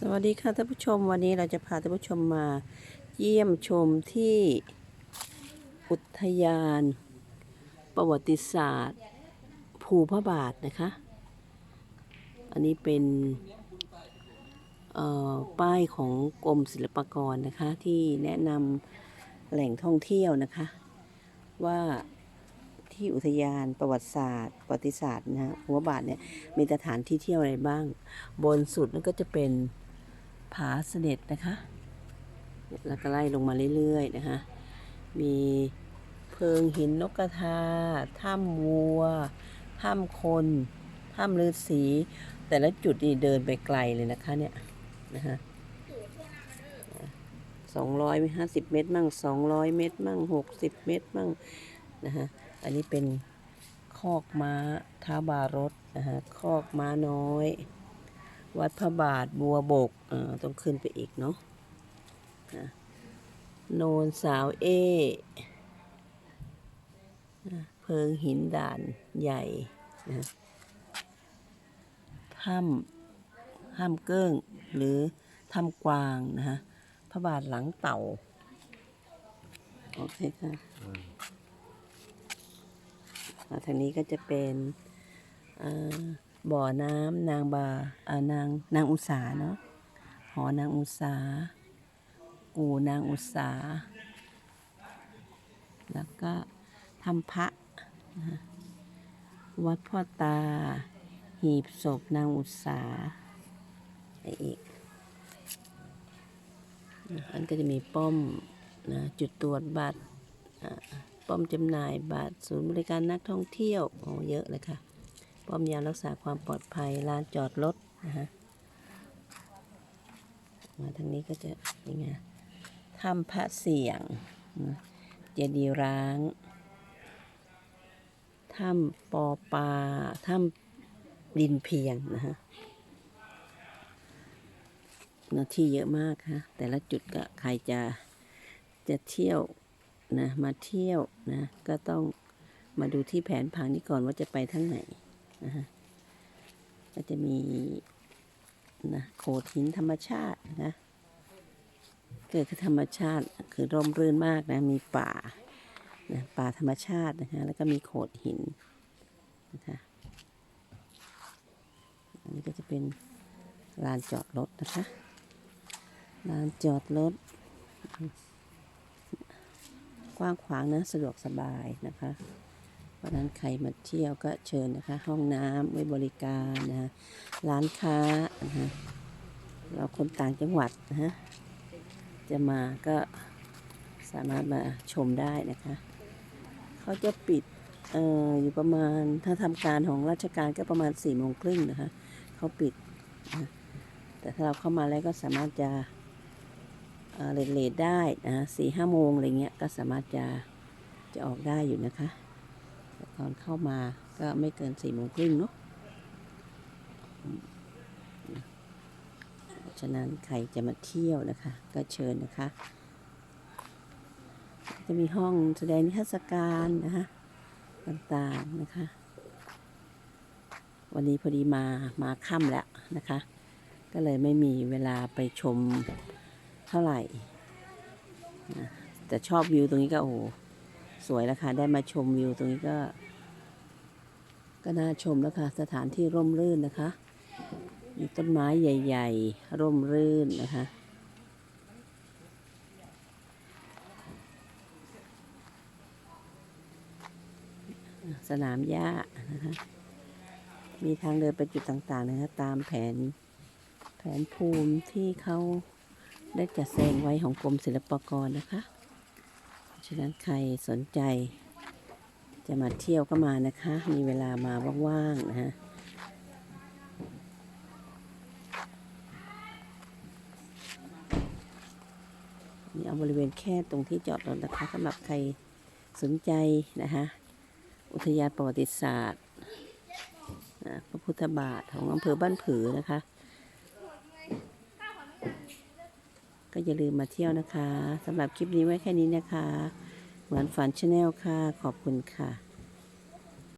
สวัสดีค่ะท่านผู้ชมวันนี้เราจะพาท่านผู้ชมมาเยี่ยมชมที่อุทยาน ประวัติศาสตร์ ภูพระบาทนะคะ อันนี้เป็นป้ายของกรมศิลปากรนะคะที่แนะนำแหล่งท่องเที่ยวนะคะ ว่าที่อุทยานประวัติศาสตร์ ประวัติศาสตร์นะฮะภูพระบาทเนี่ยมีสถานที่เที่ยวอะไรบ้าง บนสุดนั่นก็จะเป็น ผาเสด็จนะคะ แล้วก็ไล่ลงมาเรื่อยๆนะคะ มีเพิงหินนกกระทา ถ้ำวัว ถ้ำคน ถ้ำฤาษี แต่ละจุดนี่เดินไปไกลเลยนะคะเนี่ยนะคะสองร้อยห้าสิบเมตรมั่งสองร้อยเมตรมั่งหกสิบเมตรมั่งนะคะอันนี้เป็นคอกม้าท้าบารถนะคะคอกม้าน้อย วัดพระบาทบัวบกเอ่อต้องขึ้นไปอีกเนาะนะโนนสาวเอนะเพิงหินด่านใหญ่นะถ้ำถ้ำเกิ้ง หรือถ้ำกวางนะฮะพระบาทหลังเต่า โอเคค่ะแล้วทางนี้ก็จะเป็นอ่า บ่อน้ำนางบาอ่านางนางอุสาเนาะหอนางอุสาอู่นางอุสาแล้วก็ทำพระวัดพ่อตา หีบศพนางอุสาอะไรอีกอันก็จะมีป้อมนะจุดตรวจบัตรป้อมจำหน่ายบัตรศูนย์บริการนักท่องเที่ยวโอ้เยอะเลยค่ะ ป้อมยามรักษาความปลอดภัยลานจอดรถนะฮะมาทางนี้ก็จะยังไงถ้ำพระเสียง เจดีย์ร้างถ้ำปอปลาถ้ำดินเพียงนะฮะเนื้อที่เยอะมากค่ะแต่ละจุดก็ใครจะจะเที่ยวนะมาเที่ยวนะก็ต้องมาดูที่แผนผังนี้ก่อนว่าจะไปทั้งไหน นะฮะก็จะมีนะโขดหินธรรมชาตินะเกิดคือธรรมชาติคือร่มรื่นมากนะมีป่านะป่าธรรมชาตินะคะแล้วก็มีโขดหินนะคะอันนี้ก็จะเป็นลานจอดรถนะคะลานจอดรถกว้างขวางนะสะดวกสบายนะคะ ราะนั้นใครมาเที่ยวก็เชิญนะคะ ห้องน้ำไว้บริการนะฮะร้านค้านะฮะเราคนต่างจังหวัดนะฮะจะมาก็สามารถมาชมได้นะคะ เขาจะปิดเอ่ออยู่ประมาณถ้าทำการของราชการก็ประมาณสี่โมงครึ่งนะคะเขาปิดนะแต่ถ้าเราเข้ามาแล้วก็สามารถจะเออเลทเลทได้นะสี่ห้าโมงอะไรเงี้ยก็สามารถจะจะออกได้อยู่นะคะ ตอนเข้ามาก็ไม่เกินสี่โมงครึ่งเนาะฉะนั้นใครจะมาเที่ยวนะคะ ก็เชิญนะคะ จะมีห้องแสดงนิทรรศการนะคะต่างๆนะคะ วันนี้พอดีมามาค่ำแล้วนะคะ ก็เลยไม่มีเวลาไปชมเท่าไหร่แต่ชอบวิวตรงนี้ก็โอ้ สวยแล้วค่ะ ได้มาชมวิวตรงนี้ก็ ก็น่าชมแล้วค่ะ สถานที่ร่มรื่นนะคะ มีต้นไม้ใหญ่ ๆ ร่มรื่นนะคะ สนามหญ้านะคะ มีทางเดินไปจุดต่างๆนะคะตามแผนแผนภูมิที่เขาได้จัดแสดงไว้ของกรมศิลปากรนะคะ ฉะนั้นใครสนใจ จะมาเที่ยวก็มานะคะ มีเวลามาว่างๆนะฮะนี่เอาบริเวณแค่ตรงที่จอดรถนะคะสำหรับใครสนใจนะคะอุทยานประวัติศาสตร์พระพุทธบาทของอำเภอบ้านผือนะคะ ก็อย่าลืมมาเที่ยวนะคะสำหรับคลิปนี้ไว้แค่นี้นะคะ เหมือนฝันชาแนลค่ะ ขอบคุณค่ะ